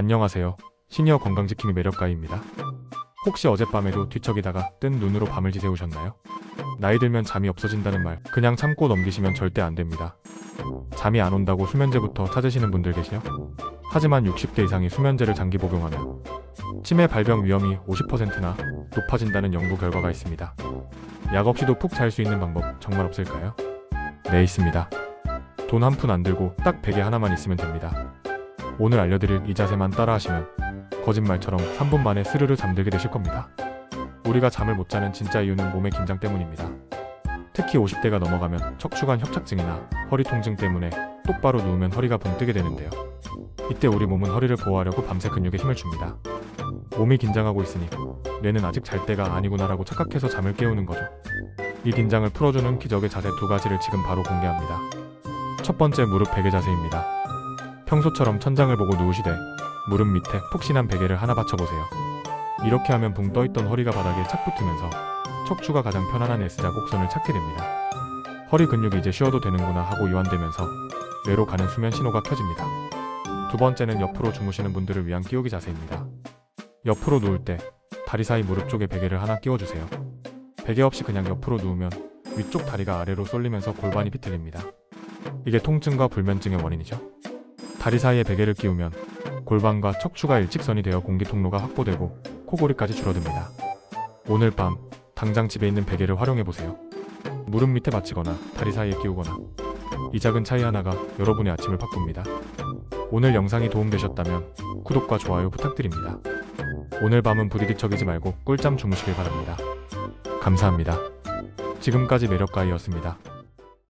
안녕하세요. 시니어 건강지킴이 매력가입니다. 혹시 어젯밤에도 뒤척이다가 뜬 눈으로 밤을 지새우셨나요? 나이 들면 잠이 없어진다는 말 그냥 참고 넘기시면 절대 안 됩니다. 잠이 안 온다고 수면제부터 찾으시는 분들 계시죠? 하지만 60대 이상이 수면제를 장기 복용하면 치매 발병 위험이 50%나 높아진다는 연구 결과가 있습니다. 약 없이도 푹 잘 수 있는 방법 정말 없을까요? 네, 있습니다. 돈 한 푼 안 들고 딱 베개 하나만 있으면 됩니다. 오늘 알려드릴 이 자세만 따라하시면 거짓말처럼 3분 만에 스르르 잠들게 되실 겁니다. 우리가 잠을 못 자는 진짜 이유는 몸의 긴장 때문입니다. 특히 50대가 넘어가면 척추관 협착증이나 허리 통증 때문에 똑바로 누우면 허리가 붕 뜨게 되는데요. 이때 우리 몸은 허리를 보호하려고 밤새 근육에 힘을 줍니다. 몸이 긴장하고 있으니 뇌는 아직 잘 때가 아니구나라고 착각해서 잠을 깨우는 거죠. 이 긴장을 풀어주는 기적의 자세 두 가지를 지금 바로 공개합니다. 첫 번째 무릎 베개 자세입니다. 평소처럼 천장을 보고 누우시되 무릎 밑에 푹신한 베개를 하나 받쳐보세요. 이렇게 하면 붕 떠있던 허리가 바닥에 착 붙으면서 척추가 가장 편안한 S자 곡선을 찾게 됩니다. 허리 근육이 이제 쉬어도 되는구나 하고 이완되면서 뇌로 가는 수면 신호가 켜집니다. 두 번째는 옆으로 주무시는 분들을 위한 끼우기 자세입니다. 옆으로 누울 때 다리 사이 무릎 쪽에 베개를 하나 끼워주세요. 베개 없이 그냥 옆으로 누우면 위쪽 다리가 아래로 쏠리면서 골반이 비틀립니다. 이게 통증과 불면증의 원인이죠. 다리 사이에 베개를 끼우면 골반과 척추가 일직선이 되어 공기 통로가 확보되고 코골이까지 줄어듭니다. 오늘 밤 당장 집에 있는 베개를 활용해 보세요. 무릎 밑에 받치거나 다리 사이에 끼우거나 이 작은 차이 하나가 여러분의 아침을 바꿉니다. 오늘 영상이 도움되셨다면 구독과 좋아요 부탁드립니다. 오늘 밤은 부디 뒤척이지 말고 꿀잠 주무시길 바랍니다. 감사합니다. 지금까지 매력가이였습니다.